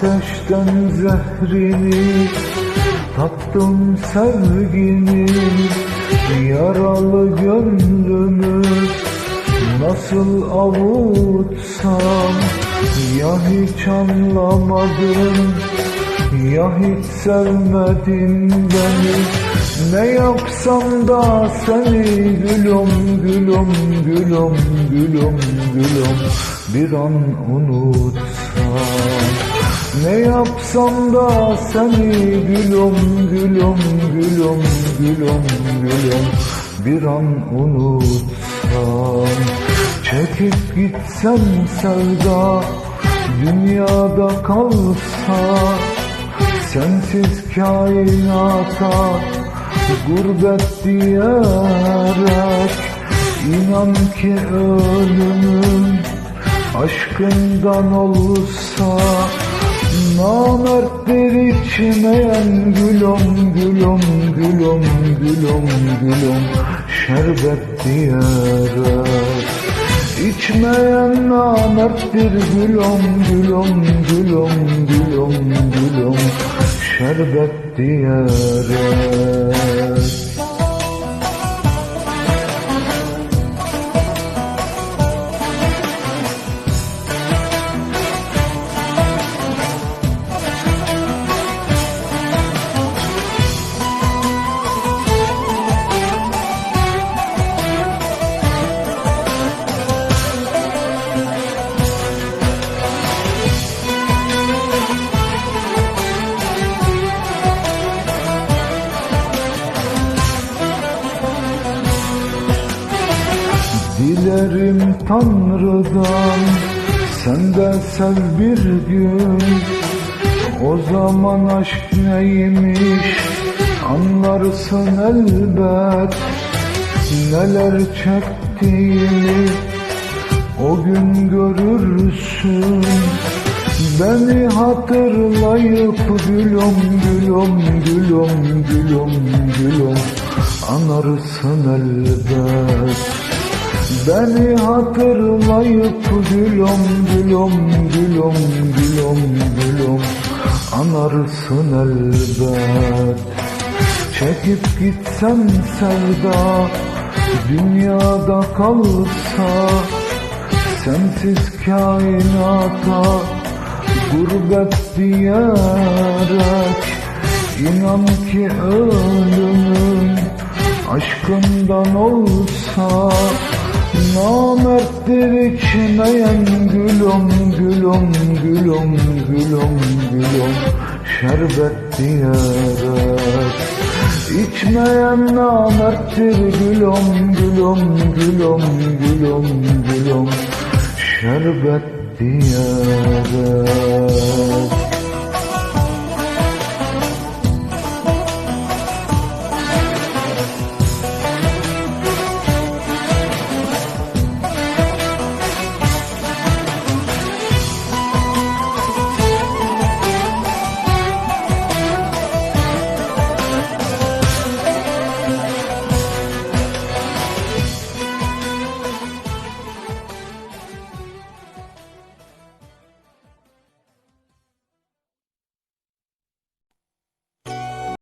Ateşten zehrini Tattım sevginin Yaralı gönlümü Nasıl avutsam? Ya hiç anlamadın Ya hiç sevmedin beni. Ne yapsam da seni Gülüm gülüm gülüm gülüm gülüm. Bir an unutsam ne yapsam da seni gülüm gülüm gülüm gülüm gülüm. Bir an unutsam Çekip gitsem sevda dünyada kalsa Sensiz kainata gurbet diyerek inan ki ölümüm aşkından olsa Namerttir içmeyen gülüm gülüm gülüm gülüm gülüm. Şerbet diyerek. İçmeyen namerttir gülüm gülüm gülüm gülüm gülüm. Şerbet diyerek Dilerim Tanrı'dan. Sen de sev bir gün. O zaman aşk neymiş? Anlarsın elbet. Neler çektiğimi o gün görürsün. Beni hatırlayıp gülüm gülüm gülüm gülüm gülüm. Anarsın elbet Beni hatırlayıp gülüm gülüm gülüm gülüm gülüm. Anarsın elbet. Çekip gitsem sevda Dünyada kalsa Sensiz kainata Gurbet diyerek İnan ki ölümün Aşkından olsa Namerttir içmeyen gülüm gülüm gülüm gülüm gülüm. Şerbet diyerek. İçmeyen namerttir gülüm gülüm gülüm gülüm gülüm. Şerbet diyerek